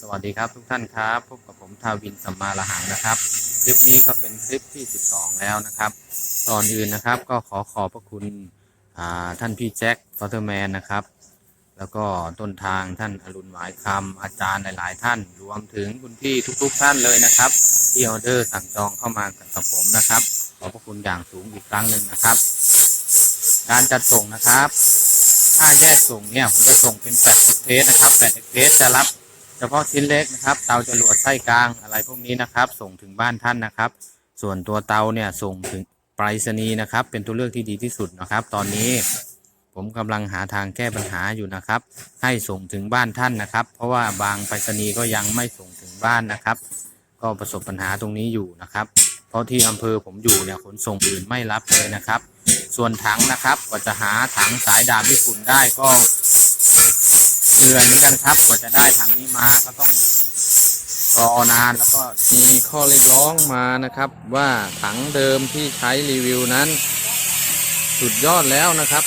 สวัสดีครับทุกท่านครับพบกับผมทาวินสัมมาละหังนะครับ คลิปนี้ก็เป็นคลิปที่ 12 แล้วนะครับก่อนอื่นนะครับก็ขอขอบพระคุณท่านพี่แจ็คฟอเตอร์แมนนะครับ แล้วก็ต้นทางท่านอรุณหมายคำอาจารย์หลาย ๆ ท่าน รวมถึงคุณพี่ทุก ๆ ท่านเลยนะครับ ที่ออเดอร์สั่งจองเข้ามากับผมนะครับ ขอบพระคุณอย่างสูงอีกครั้งหนึ่งนะครับ การจัดส่งนะครับ ถ้าแยกส่งเนี่ยผมจะส่งเป็น8เอ็กเพสนะครับ8เอ็กเพสจะรับ เฉพาะชิ้นเล็กนะครับเตาจรวดไส้กลางอะไรพวกนี้นะครับ ส่งถึงบ้านท่านนะครับ ส่วนตัวเตาเนี่ยส่งถึงไปรษณีย์นะครับ เป็นตัวเลือกที่ดีที่สุดนะครับ ตอนนี้ผมกำลังหาทางแก้ปัญหาอยู่นะครับ ให้ส่งถึงบ้านท่านนะครับ เพราะว่าบางไปรษณีย์ก็ยังไม่ส่งถึงบ้านนะครับ ก็ประสบปัญหาตรงนี้อยู่นะครับ เพราะที่อำเภอผมอยู่เนี่ยขนส่งอื่นไม่รับเลยนะครับ ส่วนถังนะครับกว่าจะหาถังสายดาบญี่ปุ่นได้ก็ เหนื่อยเหมือนกันครับกว่าจะได้ถังนี้มาก็ต้องรอนานแล้วก็มีข้อเรียกร้องมานะครับ ว่าถังเดิมที่ใช้รีวิวนั้น สุดยอดแล้วนะครับ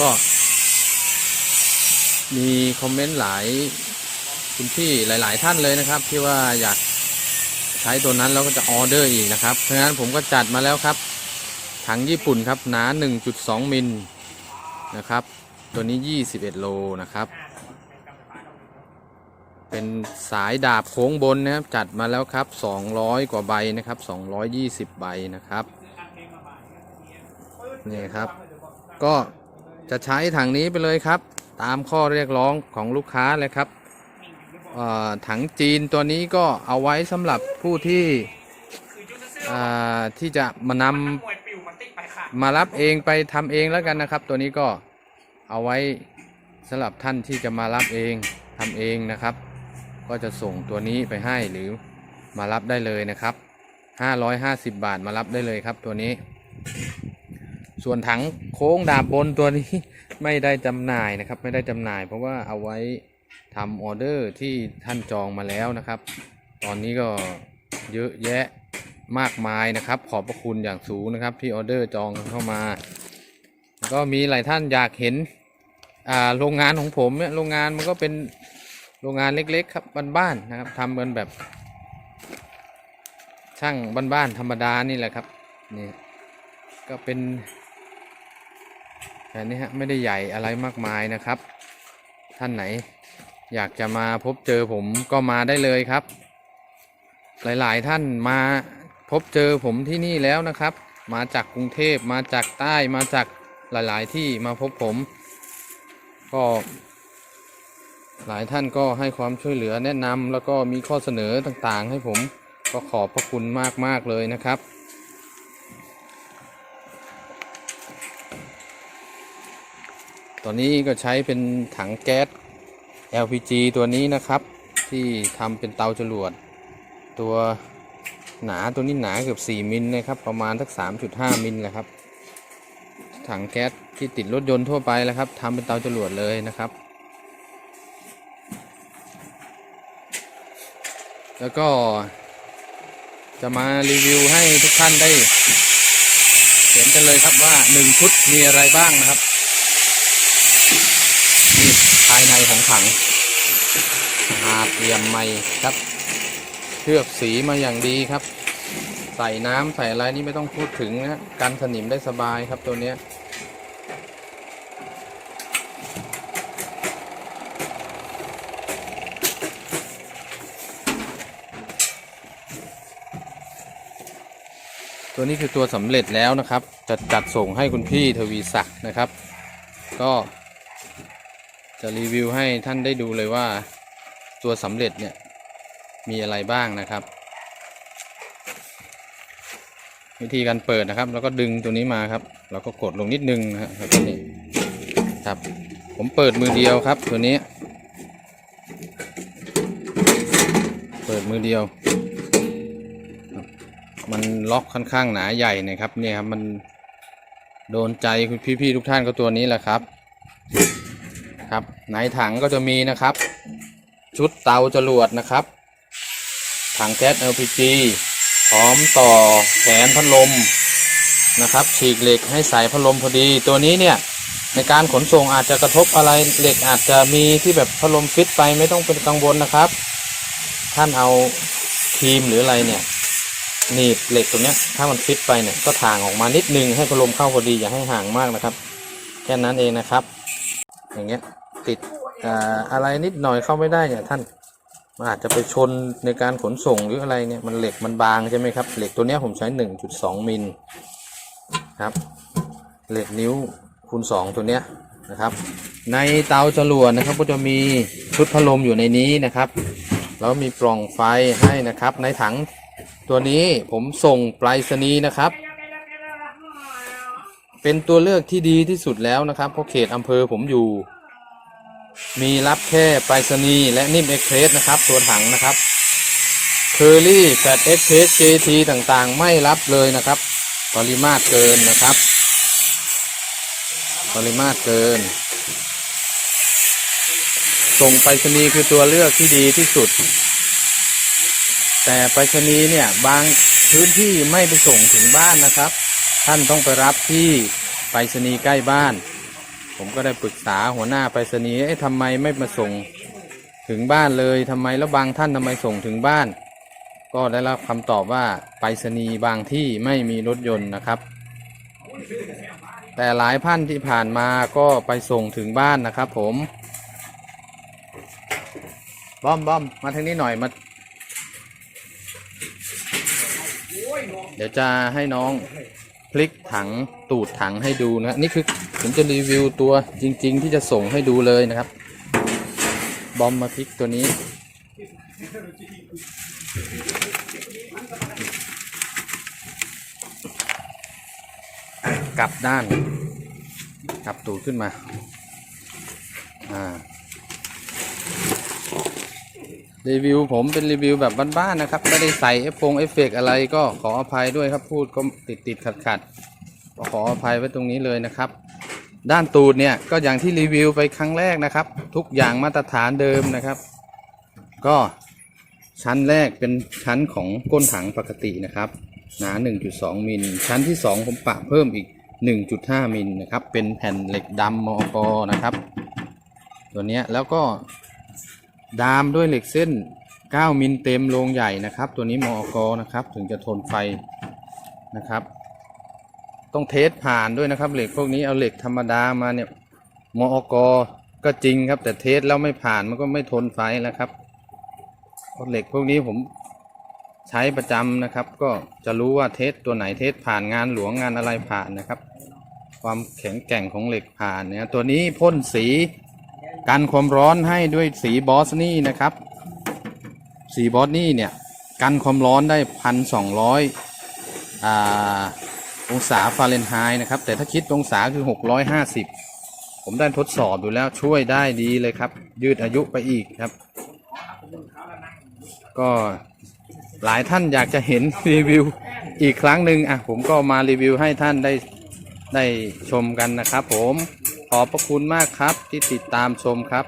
ก็ มีคอมเมนต์หลายคุณพี่หลาย ๆ ท่านเลยนะครับ ที่ว่าอยากใช้ตัวนั้นแล้วก็จะออเดอร์อีกนะครับ เพราะฉะนั้นผมก็จัดมาแล้วครับ ถังญี่ปุ่นครับหนา 1.2 มิลนะครับ ตัวนี้ 21 โลนะครับ เป็นสายดาบโค้งบนนะครับ จัดมาแล้วครับ 200 กว่าใบนะครับ 220 ใบนะครับนี่ครับ ก็จะใช้ถังนี้ไปเลยครับ ตามข้อเรียกร้องของลูกค้าเลยครับถังจีนตัวนี้ก็เอาไว้สำหรับผู้ที่ที่จะมานำมารับเองไปทำเองแล้วกันนะครับ ตัวนี้ก็เอาไว้สำหรับท่านที่จะมารับเองทำเองนะครับ ก็จะส่งตัวนี้ไปให้หรือมารับได้เลยนะครับ 550 บาทมารับได้เลยครับตัวนี้ ส่วนถังโค้งดาบบนตัวนี้ไม่ได้จำหน่ายนะครับ ไม่ได้จำหน่าย เพราะว่าเอาไว้ทำออเดอร์ที่ท่านจองมาแล้วนะครับ ตอนนี้ก็เยอะแยะมากมายนะครับ ขอบพระคุณอย่างสูงนะครับ ที่ออเดอร์จองเข้ามาแล้วก็มีหลายท่านอยากเห็นโรงงานของผมเนี่ยโรงงานมันก็เป็น โรงงานเล็กๆครับบ้านๆนะครับทำกันแบบ ช่างบ้านๆธรรมดานี่แหละครับนี่ก็เป็นแบบนี้ฮะไม่ได้ใหญ่อะไรมากมายนะครับ ท่านไหนอยากจะมาพบเจอผมก็มาได้เลยครับ หลายๆท่านมาพบเจอผมที่นี่แล้วนะครับ มาจากกรุงเทพมาจากใต้มาจากหลาย ๆ ที่มาพบผม ก็ หลายท่านก็ให้ความช่วยเหลือแนะนำแล้วก็มีข้อเสนอต่างๆ ให้ผมก็ขอบพระคุณมากๆเลยนะครับตอนนี้ก็ใช้เป็นถังแก๊ส LPG ตัวนี้นะครับ ที่ทำเป็นเตาจรวด ตัวหนาตัวนี้หนาเกือบ 4 มิลนะครับ ประมาณสัก 3.5 มิลแหละครับ ถังแก๊สที่ติดรถยนต์ทั่วไปแล้วครับทำเป็นเตาจรวดเลยนะครับ แล้วก็ จะมารีวิวให้ทุกท่านได้ เห็นกันเลยครับว่าหนึ่งชุดมีอะไรบ้างนะครับนี่ภายในของถังอาเตรียมไม้ครับเคลือบสีมาอย่างดีครับ ใส่น้ำใส่อะไรนี่ไม่ต้องพูดถึงนะกันสนิมได้สบายครับตัวเนี้ย ตัวนี้คือตัวสำเร็จแล้วนะครับ จะจัดส่งให้คุณพี่ทวีศักดิ์นะครับ ก็จะรีวิวให้ท่านได้ดูเลยว่าตัวสำเร็จเนี่ยมีอะไรบ้างนะครับ วิธีการเปิดนะครับ แล้วก็ดึงตัวนี้มาครับ แล้วก็กดลงนิดนึงนะครับนี่ครับ ผมเปิดมือเดียวครับ ตัวนี้ เปิดมือเดียว มันล็อกค่อนข้างหนาใหญ่นะครับเนี่ยครับมันโดนใจคุณพี่ๆทุกท่านก็ตัวนี้แหละครับครับในถังก็จะมีนะครับ ชุดเตาจรวดนะครับ ถังแก๊ส LPG พร้อมต่อแขนพัดลมนะครับ ฉีกเหล็กให้ใส่พัดลมพอดีตัวนี้เนี่ยในการขนส่งอาจจะกระทบอะไรเหล็กอาจจะมีที่แบบพัดลมฟิตไปไม่ต้องเป็นกังวลนะครับ ท่านเอาครีมหรืออะไรเนี่ย หนีบเหล็กตรงนี้ถ้ามันฟิตไปเนี่ยก็ถ่างออกมานิดนึงให้พัดลมเข้าพอดีอย่าให้ห่างมากนะครับ แค่นั้นเองนะครับ อย่างเงี้ยติดอ่าอะไรนิดหน่อยเข้าไม่ได้เนี่ยท่านมันอาจจะไปชนในการขนส่งหรืออะไรเนี่ยมันเหล็กมันบางใช่ไหมครับ เหล็กตัวนี้ผมใช้ 1.2มิลครับ เหล็กนิ้วคูณ 2 ตัวเนี้ยนะครับ ในเตาจรวดนะครับก็จะมีชุดพัดลมอยู่ในนี้นะครับ แล้วมีปล่องไฟให้นะครับในถัง ตัวนี้ผมส่งไปรษณีย์นะครับ เป็นตัวเลือกที่ดีที่สุดแล้วนะครับเพราะเขตอำเภอผมอยู่ มีรับแค่ไปรษณีย์และนิ่มเอ็กเพรสนะครับ ตัวถังนะครับเคอรี่แฟตเอ็กเพรสเจทีต่างๆ ไม่รับเลยนะครับ ปริมาตรเกินนะครับ ปริมาตรเกิน ส่งไปรษณีย์คือตัวเลือกที่ดีที่สุด แต่ไปรษณีย์เนี่ยบางพื้นที่ไม่ไปส่งถึงบ้านนะครับ ท่านต้องไปรับที่ไปรษณีย์ใกล้บ้าน ผมก็ได้ปรึกษาหัวหน้าไปรษณีย์เอ๊ะทำไมไม่มาส่งถึงบ้านเลยทำไมแล้วบางท่านทำไมส่งถึงบ้าน ก็ได้รับคำตอบว่าไปรษณีย์บางที่ไม่มีรถยนต์นะครับ แต่หลายพันที่ผ่านมาก็ไปส่งถึงบ้านนะครับ ผมบอมบอมมาทางนี้หน่อยมา เดี๋ยวจะให้น้องพลิกถังตูดถังให้ดูนะนี่คือผมจะรีวิวตัวจริง ๆ ที่จะส่งให้ดูเลยนะครับ บอมมาพลิกตัวนี้ กลับด้าน กลับตูดขึ้นมา อ่า รีวิวผมเป็นรีวิวแบบบ้านๆนะครับ ไม่ได้ใส่เอฟฟงเอฟเฟกต์อะไรก็ขออภัยด้วยครับพูดก็ติดติดขัดขัดๆก็ขออภัยไว้ตรงนี้เลยนะครับ ด้านตูดเนี่ยก็อย่างที่รีวิวไปครั้งแรกนะครับ ทุกอย่างมาตรฐานเดิมนะครับ ก็ชั้นแรกเป็นชั้นของก้นถังปกตินะครับหนา 1.2 มิล ชั้นที่ 2 ผมปะเพิ่มอีก 1.5 มิลนะครับ เป็นแผ่นเหล็กดำมอกนะครับ ตัวนี้แล้วก็ ดามด้วยเหล็กเส้น 9 มิลเต็มโรงใหญ่นะครับ ตัวนี้มอกนะครับ ถึงจะทนไฟนะครับ ต้องเทสผ่านด้วยนะครับเหล็กพวกนี้เอาเหล็กธรรมดามาเนี่ยมอกก็จริงครับ แต่เทสแล้วไม่ผ่านมันก็ไม่ทนไฟแล้วครับเพราะเหล็กพวกนี้ผมใช้ประจำนะครับ ก็จะรู้ว่าเทสตัวไหนเทสผ่านงานหลวงงานอะไรผ่านนะครับ ความแข็งแกร่งของเหล็กผ่านเนี่ยตัวนี้พ่นสี กันความร้อนให้ด้วยสีบอสนี่นะครับ สีบอสนี่เนี่ยกันความร้อนได้พันสองร้อยองศาฟาเรนไฮต์นะครับ แต่ถ้าคิดองศาคือ 650 ผมได้ทดสอบดูแล้วช่วยได้ดีเลยครับ ยืดอายุไปอีกครับ ก็หลายท่านอยากจะเห็นรีวิวอีกครั้งหนึ่งอะผมก็มารีวิวให้ท่านได้ได้ชมกันนะครับผม ขอบพระคุณมากครับที่ติดตามชมครับ